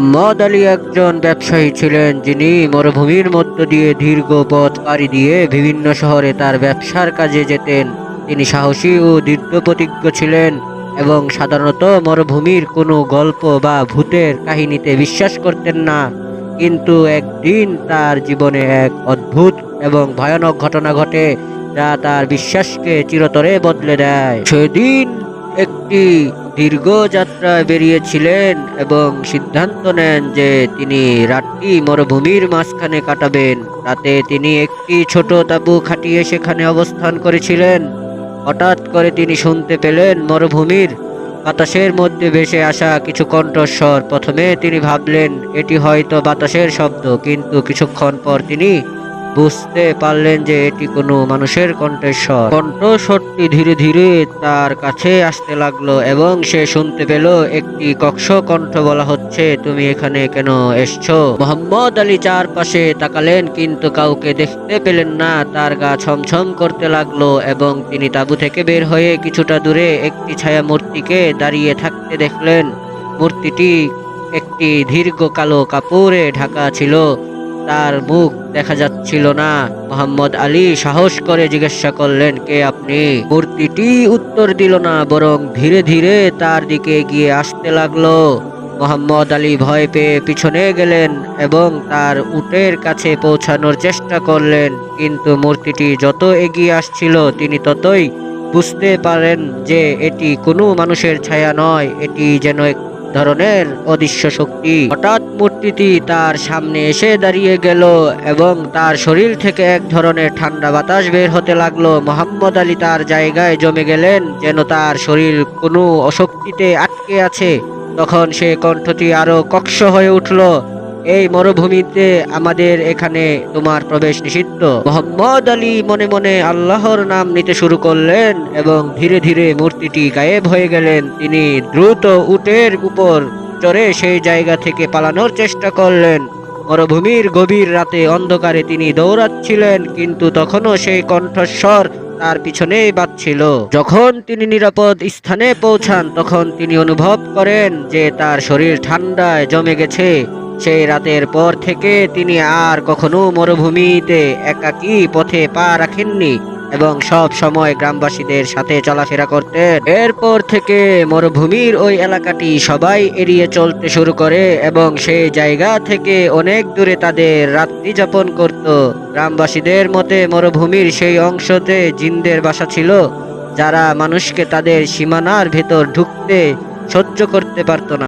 মদ আলী একজন ব্যবসায়ী ছিলেন যিনি মরুভূমির মধ্য দিয়ে দীর্ঘ পথ পাড়ি দিয়ে বিভিন্ন শহরে তার ব্যবসার কাজে যেতেন। তিনি সাহসী ও দৃঢ়প্রতিজ্ঞ ছিলেন এবং সাধারণত মরুভূমির কোনো গল্প বা ভূতের কাহিনীতে বিশ্বাস করতেন না। কিন্তু একদিন তার জীবনে এক অদ্ভুত এবং ভয়ানক ঘটনা ঘটে যা তার বিশ্বাসকে চিরতরে বদলে দেয়। সেদিন একটি দীর্ঘ যাত্রায় বেরিয়েছিলেন এবং সিদ্ধান্ত নেন যে তিনি রাতটি মরুভূমির মাঝখানে কাটাবেন। রাতে তিনি একটি ছোট তাঁবু খাটিয়ে সেখানে অবস্থান করেছিলেন। হঠাৎ করে তিনি শুনতে পেলেন মরুভূমির বাতাসের মধ্যে ভেসে আসা কিছু কণ্ঠস্বর। প্রথমে তিনি ভাবলেন, এটি হয়তো বাতাসের শব্দ। কিন্তু কিছুক্ষণ পর তিনি বুঝতে পারলেন যে এটি কোনো মানুষের কণ্ঠস্বর। কণ্ঠস্বরটি ধীরে ধীরে তার কাছে আসতে লাগল এবং সে শুনতে পেল একটি কক্ষ কণ্ঠ বলা হচ্ছে, তুমি এখানে কেন এসছো? মোহাম্মদ আলী চারপাশে তাকালেন, কিন্তু কাউকে দেখতে পেলেন না। তার গা ছমছম করতে লাগল এবং তিনি তাঁবু থেকে বের হয়ে কিছুটা দূরে একটি ছায়া মূর্তিকে দাঁড়িয়ে থাকতে দেখলেন। মূর্তিটি একটি দীর্ঘ কালো কাপড়ে ঢাকা ছিল। তার মুখ দেখা যাচ্ছিল না। মোহাম্মদ আলী সাহস করে জিজ্ঞাসা করলেন, কে আপনি? মূর্তিটি উত্তর দিল না, বরং ধীরে ধীরে তার দিকে এগিয়ে আসতে লাগল। মোহাম্মদ আলী ভয় পেয়ে পিছনে গেলেন এবং তার উটের কাছে পৌঁছানোর চেষ্টা করলেন। কিন্তু মূর্তিটি যত এগিয়ে আসছিল, তিনি ততই বুঝতে পারেন যে এটি কোনো মানুষের ছায়া নয়, এটি যেন ধরনের অদৃশ্য শক্তি। হঠাৎ মূর্তিটি তার সামনে এসে দাঁড়িয়ে গেল এবং তার শরীর থেকে এক ধরনের ঠান্ডা বাতাস বের হতে লাগল। মোহাম্মদ আলী তার জায়গায় জমে গেলেন যেন তার শরীর কোনো অশক্তিতে আটকে আছে। তখন সে কণ্ঠটি আরও কক্ষ হয়ে উঠল। এই মরুভূমিতে আমাদের এখানে তোমার প্রবেশ নিষিদ্ধ। মোহাম্মদ আলী মনে মনে আল্লাহর নাম নিতে শুরু করলেন এবং ধীরে ধীরে মূর্তিটি গায়েব হয়ে গেলেন। তিনি দ্রুত উটের উপর চড়ে সেই জায়গা থেকে পালানোর চেষ্টা করলেন। মরুভূমির গভীর রাতে অন্ধকারে তিনি দৌড়াচ্ছিলেন, কিন্তু তখনও সেই কণ্ঠস্বর তার পিছনেই বাজছিল। যখন তিনি নিরাপদ স্থানে পৌঁছান, তখন তিনি অনুভব করেন যে তার শরীর ঠান্ডায় জমে গেছে। সেই রাতের পর থেকে তিনি আর কখনো মরুভূমিতে একাকী পথে পা রাখেননি এবং সব সময় গ্রামবাসীদের সাথে চলাফেরা করতেন। এরপর থেকে মরুভূমির ওই এলাকাটি সবাই এড়িয়ে চলতে শুরু করে এবং সেই জায়গা থেকে অনেক দূরে তাদের রাত্রি যাপন করত। গ্রামবাসীদের মতে মরুভূমির সেই অংশতে জিনদের বাসা ছিল, যারা মানুষকে তাদের সীমানার ভেতর ঢুকতে সহ্য করতে পারত না।